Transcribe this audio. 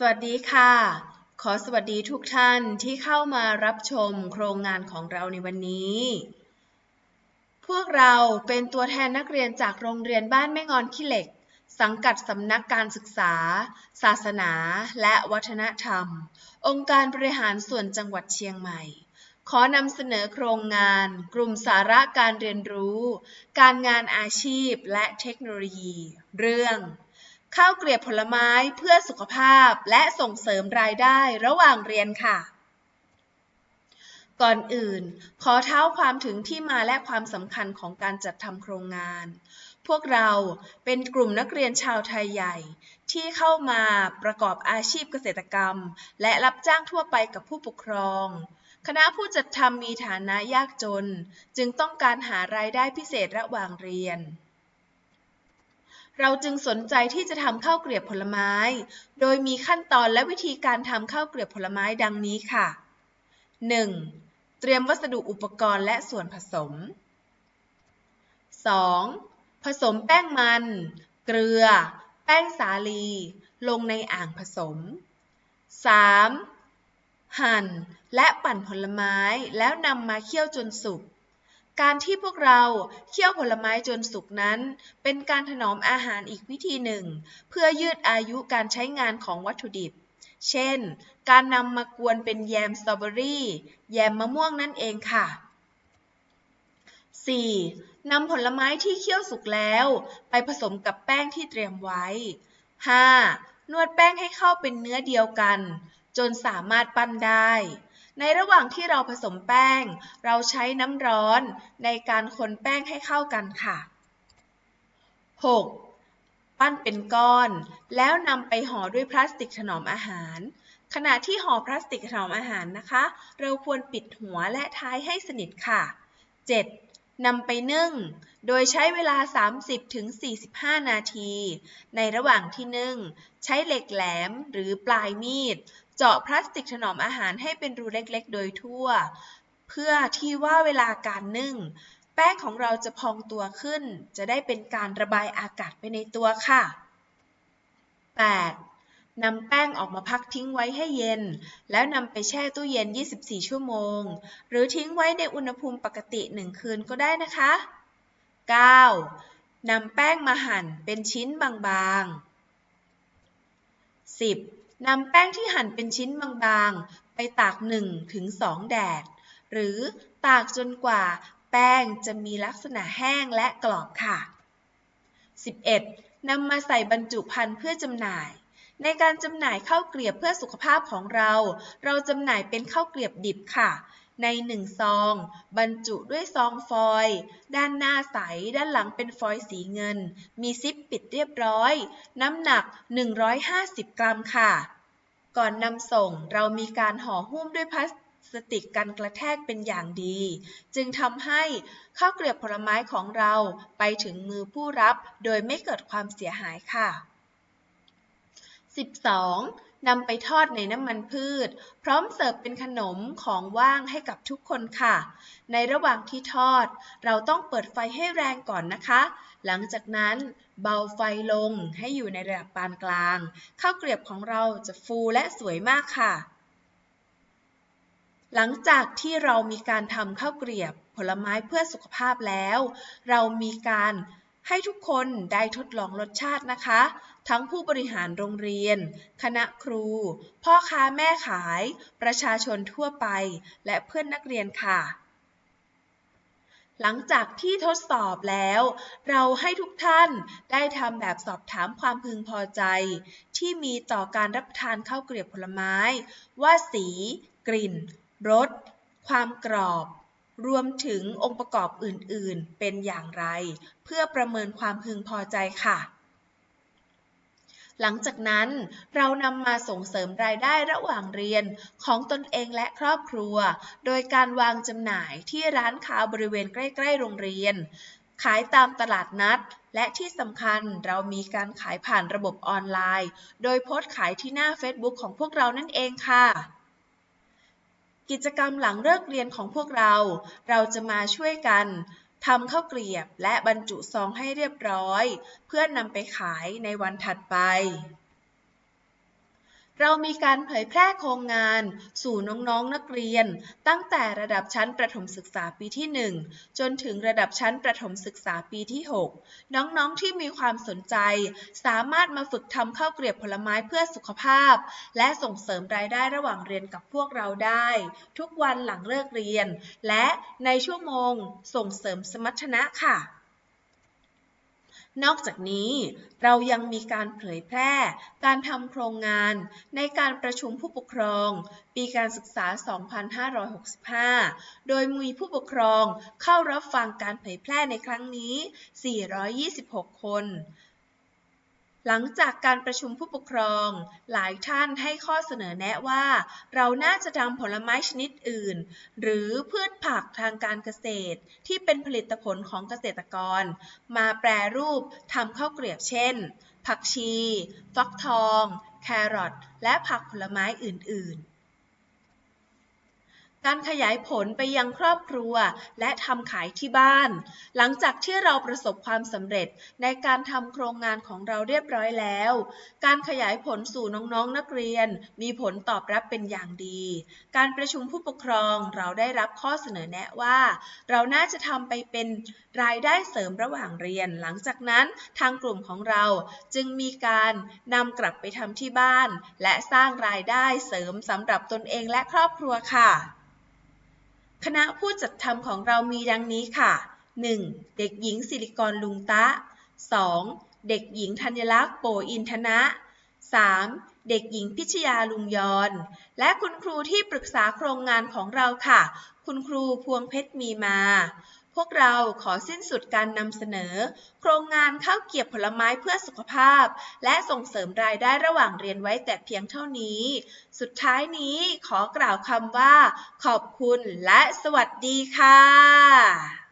สวัสดีค่ะ ขอสวัสดีทุกท่านที่เข้ามารับชมโครงงานของเราในวันนี้ พวกเราเป็นตัวแทนนักเรียนจากโรงเรียนบ้านแม่งอนขี้เหล็ก สังกัดสำนักการศึกษา ศาสนา และวัฒนธรรม องค์การบริหารส่วนจังหวัดเชียงใหม่ ขอนำเสนอโครงงาน กลุ่มสาระการเรียนรู้ การงานอาชีพและเทคโนโลยี เรื่อง ข้าวเกลียบผลไม้เพื่อสุขภาพและส่งเสริมรายได้ระหว่างเรียนค่ะ ก่อนอื่น ขอเท้าความถึงที่มาและความสำคัญของการจัดทำโครงงาน พวกเราเป็นกลุ่มนักเรียนชาวไทยใหญ่ ที่เข้ามาประกอบอาชีพเกษตรกรรม และรับจ้างทั่วไปกับผู้ปกครอง คณะผู้จัดทำมีฐานะยากจน จึงต้องการหารายได้พิเศษระหว่างเรียน เราจึงสนใจที่จะทำข้าวเกลียบผลไม้ โดยมีขั้นตอนและวิธีการทำข้าวเกลียบผลไม้ดังนี้ค่ะ 1. เตรียมวัสดุอุปกรณ์และส่วนผสม 2. ผสมแป้งมัน เกลือ แป้งสาลี ลงในอ่างผสม 3. หั่นและปั่นผลไม้แล้วนำมาเคี่ยวจนสุก การที่พวกเราเคี่ยวผลไม้จนสุกนั้น เป็นการถนอมอาหารอีกวิธีหนึ่ง เพื่อยืดอายุการใช้งานของวัตถุดิบ เช่น การนำมากวนเป็นแยมสตรอเบอรี่ แยมมะม่วงนั่นเองค่ะ 4. นำผลไม้ที่เคี่ยวสุกแล้ว ไปผสมกับแป้งที่เตรียมไว้ 5. นวดแป้งให้เข้าเป็นเนื้อเดียวกัน จนสามารถปั้นได้ ในระหว่างที่เราผสมแป้ง เราใช้น้ำร้อนในการคนแป้งให้เข้ากันค่ะ 6. ปั้นเป็นก้อน แล้วนำไปห่อด้วยพลาสติกถนอมอาหาร ขณะที่ห่อพลาสติกถนอมอาหารนะคะ เราควรปิดหัวและท้ายให้สนิทค่ะ 7. นำไปนึ่ง โดยใช้เวลา 30-45 นาที ในระหว่างที่นึ่ง ใช้เหล็กแหลมหรือปลายมีด เจาะพลาสติกถนอมอาหารให้เป็นรูเล็กๆ โดยทั่ว เพื่อที่ว่าเวลาการนึ่ง แป้งของเราจะพองตัวขึ้น จะได้เป็นการระบายอากาศไปในตัวค่ะ 8. นำแป้งออกมาพักทิ้งไว้ให้เย็น แล้วนำไปแช่ตู้เย็น 24 ชั่วโมง หรือทิ้งไว้ในอุณหภูมิปกติ 1 คืนก็ได้นะคะ 9. นำแป้งมาหั่นเป็นชิ้นบางๆ 10. นำแป้งที่หั่นเป็นชิ้นบางๆ ไปตาก 1-2 แดด หรือตากจนกว่าแป้งจะมีลักษณะแห้งและกรอบค่ะ 11. นำมาใส่บรรจุภัณฑ์เพื่อจำหน่าย ในการจำหน่ายข้าวเกลียบเพื่อสุขภาพของเรา เราจำหน่ายเป็นข้าวเกลียบดิบค่ะ ในหนึ่งซอง บรรจุด้วยซองฟอยล์ด้านหน้าใส ด้านหลังเป็นฟอยล์สีเงิน มีซิปปิดเรียบร้อย น้ำหนัก 150 กรัมค่ะ ก่อนนำส่งเรามีการห่อหุ้มด้วยพลาสติกกันกระแทกเป็นอย่างดี จึงทำให้ข้าวเกลียบผลไม้ของเราไปถึงมือผู้รับโดยไม่เกิดความเสียหายค่ะ 12. นำไปทอดในน้ำมันพืช พร้อมเสิร์ฟเป็นขนมของว่างให้กับทุกคนค่ะ ในระหว่างที่ทอด เราต้องเปิดไฟให้แรงก่อนนะคะ หลังจากนั้นเบาไฟลงให้อยู่ในระดับปานกลาง ข้าวเกลียบของเราจะฟูและสวยมากค่ะ หลังจากที่เรามีการทำข้าวเกลียบผลไม้เพื่อสุขภาพแล้ว เรามีการให้ทุกคนได้ทดลองรสชาตินะคะ ทั้งผู้บริหารโรงเรียน คณะครู พ่อค้าแม่ขาย ประชาชนทั่วไป และเพื่อนนักเรียนค่ะ หลังจากที่ทดสอบแล้ว เราให้ทุกท่านได้ทำแบบสอบถามความพึงพอใจ ที่มีต่อการรับประทานข้าวเกลียบผลไม้ ว่าสี กลิ่น รส ความกรอบรวมถึงองค์ประกอบอื่น ๆ เป็นอย่างไร เพื่อประเมินความพึงพอใจค่ะ หลังจากนั้นเรานำมาส่งเสริมรายได้ระหว่างเรียนของตนเองและครอบครัว โดยการวางจำหน่ายที่ร้านค้าบริเวณใกล้ๆโรงเรียน ขายตามตลาดนัด และที่สำคัญเรามีการขายผ่านระบบออนไลน์ โดยโพสต์ขายที่หน้า Facebook ของพวกเรานั่นเองค่ะกิจกรรมหลังเลิกเรียนของพวกเรา เราจะมาช่วยกัน ทำข้าวเกลียบและบรรจุซองให้เรียบร้อย เพื่อนำไปขายในวันถัดไป เรามีการเผยแพร่โครงงาน สู่น้องๆนักเรียน ตั้งแต่ระดับชั้นประถมศึกษาปีที่ 1 จนถึงระดับชั้นประถมศึกษาปีที่ 6 น้องๆที่มีความสนใจ สามารถมาฝึกทำข้าวเกรียบผลไม้เพื่อสุขภาพ และส่งเสริมรายได้ระหว่างเรียนกับพวกเราได้ ทุกวันหลังเลิกเรียน และในชั่วโมงส่งเสริมสมรรถนะค่ะ นอกจากนี้เรายังมีการเผยแพร่ การทำโครงงาน ในการประชุมผู้ปกครอง ปีการศึกษา 2565 โดยมีผู้ปกครองเข้ารับฟังการเผยแพร่ในครั้งนี้ 426 คน หลังจากการประชุมผู้ปกครอง หลายท่านให้ข้อเสนอแนะว่า เราน่าจะนำผลไม้ชนิดอื่น หรือพืชผักทางการเกษตร ที่เป็นผลิตผลของเกษตรกร มาแปรรูปทำข้าวเกลียบเช่น ผักชี ฟักทอง แครอทและผักผลไม้อื่น ๆ การขยายผลไปยังครอบครัว และทำขายที่บ้าน หลังจากที่เราประสบความสำเร็จในการทำโครงงานของเราเรียบร้อยแล้ว การขยายผลสู่น้องๆนักเรียน มีผลตอบรับเป็นอย่างดี การประชุมผู้ปกครองเราได้รับข้อเสนอแนะว่า เราน่าจะทำไปเป็นรายได้เสริมระหว่างเรียน หลังจากนั้นทางกลุ่มของเราจึงมีการนำกลับไปทำที่บ้าน และสร้างรายได้เสริมสำหรับตนเองและครอบครัวค่ะ คณะผู้จัดทำของเรามีดังนี้ค่ะ 1. เด็กหญิงสิริกรลุงตะ 2. เด็กหญิงธัญลักษณ์โปอินทนะ 3. เด็กหญิงพิชยาลุงยอน และคุณครูที่ปรึกษาโครงงานของเราค่ะ คุณครูพวงเพชรมีมาพวกเราขอสิ้นสุดการนำเสนอ โครงงานข้าวเกียบผลไม้เพื่อสุขภาพ และส่งเสริมรายได้ระหว่างเรียนไว้แต่เพียงเท่านี้ สุดท้ายนี้ขอกล่าวคำว่า ขอบคุณและสวัสดีค่ะ